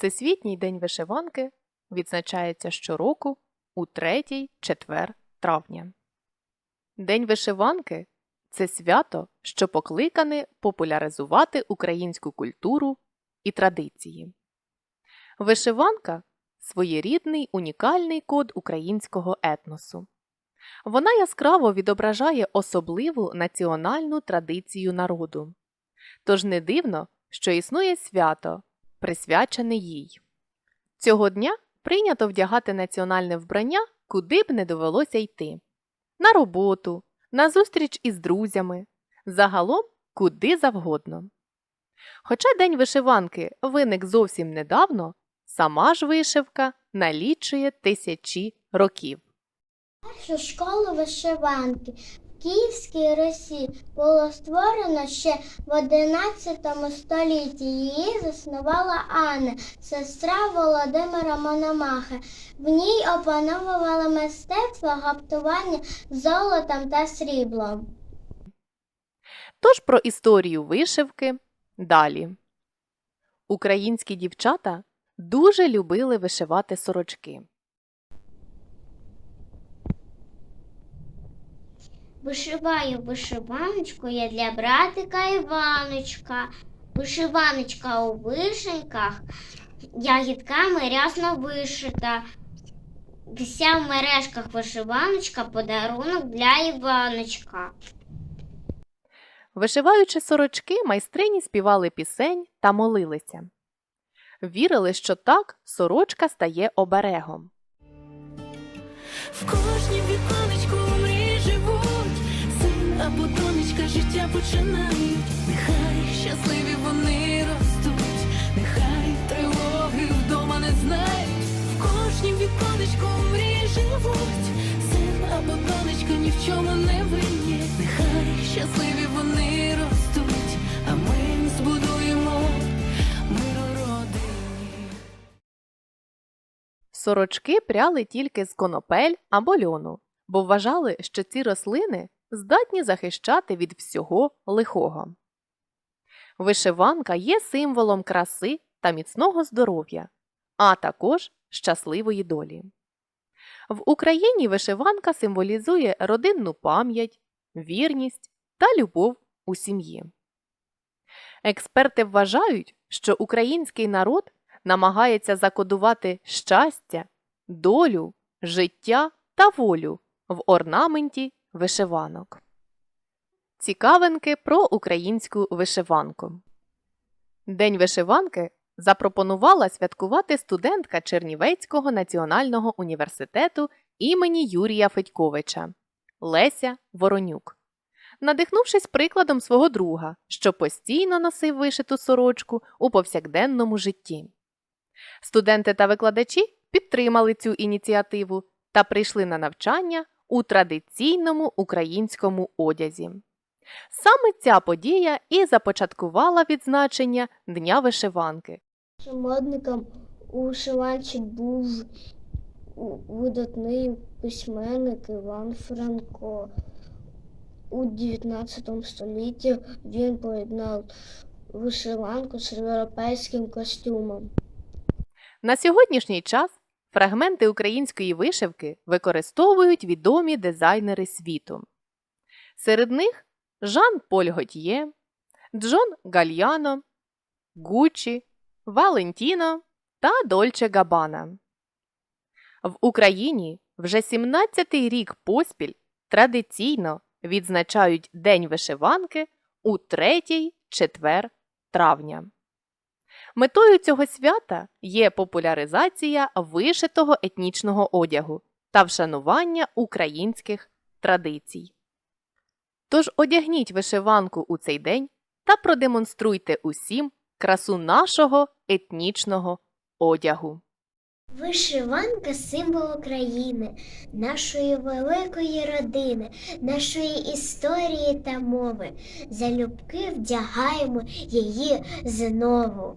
Всесвітній день вишиванки відзначається щороку у третій четвер травня. День вишиванки це свято, що покликане популяризувати українську культуру і традиції. Вишиванка своєрідний унікальний код українського етносу. Вона яскраво відображає особливу національну традицію народу. Тож не дивно, що існує свято, присвячене їй. Цього дня прийнято вдягати національне вбрання, куди б не довелося йти на роботу, на зустріч із друзями, загалом куди завгодно. Хоча День вишиванки виник зовсім недавно, сама ж вишивка налічує тисячі років. Першу школу вишиванки Київській Русі було створено ще в 11 столітті. Її заснувала Анна, сестра Володимира Мономаха. В ній опановували мистецтво гаптування золотом та сріблом. Тож про історію вишивки далі. Українські дівчата дуже любили вишивати сорочки. Вишиваю вишиваночку я для братика Іваночка. Вишиваночка у вишеньках, ягідками рясно вишита. Вся в мережках вишиваночка, подарунок для Іваночка. Вишиваючи сорочки, майстрині співали пісень та молилися. Вірили, що так сорочка стає оберегом. В кожнім віконечку або донечка життя починають. Нехай щасливі вони ростуть, нехай тривоги вдома не знають. В кожнім віконечку мрії живуть, син або донечка ні в чому не винні. Нехай щасливі вони ростуть, а ми збудуємо мир родині. Сорочки пряли тільки з конопель або льону, бо вважали, що ці рослини здатні захищати від всього лихого. Вишиванка є символом краси та міцного здоров'я, а також щасливої долі. В Україні вишиванка символізує родинну пам'ять, вірність та любов у сім'ї. Експерти вважають, що український народ намагається закодувати щастя, долю, життя та волю в орнаменті вишиванок. Цікавинки про українську вишиванку. День вишиванки запропонувала святкувати студентка Чернівецького національного університету імені Юрія Федьковича Леся Воронюк. Надихнувшись прикладом свого друга, що постійно носив вишиту сорочку у повсякденному житті. Студенти та викладачі підтримали цю ініціативу та прийшли на навчання у традиційному українському одязі. Саме ця подія і започаткувала відзначення Дня вишиванки. Модником у вишиванці був видатний письменник Іван Франко. У 19 столітті він поєднав вишиванку з європейським костюмом. На сьогоднішній час фрагменти української вишивки використовують відомі дизайнери світу. Серед них Жан Поль Готьє, Джон Гальяно, Гуччі, Валентіно та Дольче Габана. В Україні вже 17-й рік поспіль традиційно відзначають День вишиванки у 3-4 травня. Метою цього свята є популяризація вишитого етнічного одягу та вшанування українських традицій. Тож одягніть вишиванку у цей день та продемонструйте усім красу нашого етнічного одягу. Вишиванка символ України, нашої великої родини, нашої історії та мови. Залюбки вдягаємо її знову.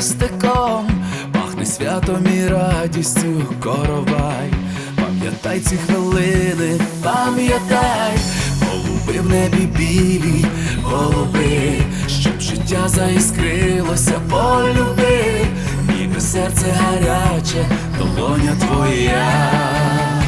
Хрестиком, пахне святом і радістю коровай. Пам'ятай ці хвилини, пам'ятай, голуби в небі білі, голуби, щоб життя заіскрилося, полюби, ніби серце гаряче, долоня твоя.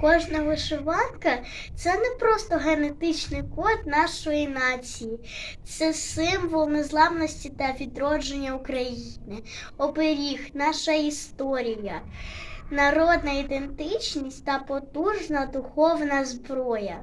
Кожна вишиванка це не просто генетичний код нашої нації, це символ незламності та відродження України, оберіг, наша історія, народна ідентичність та потужна духовна зброя.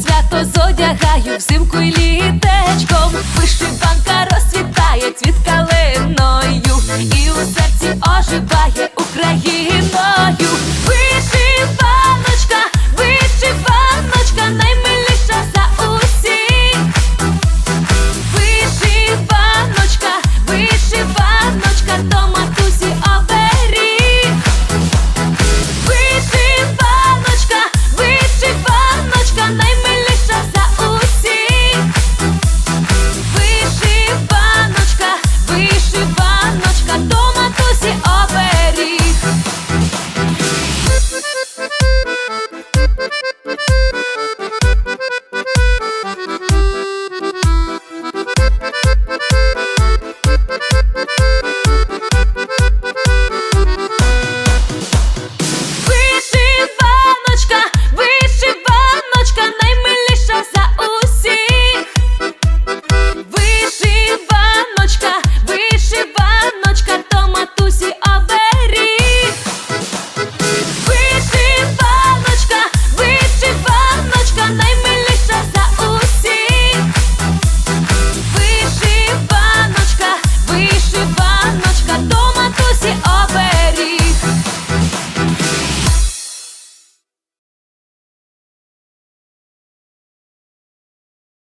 Свято зодягаю взимку і літечком. Вишиванка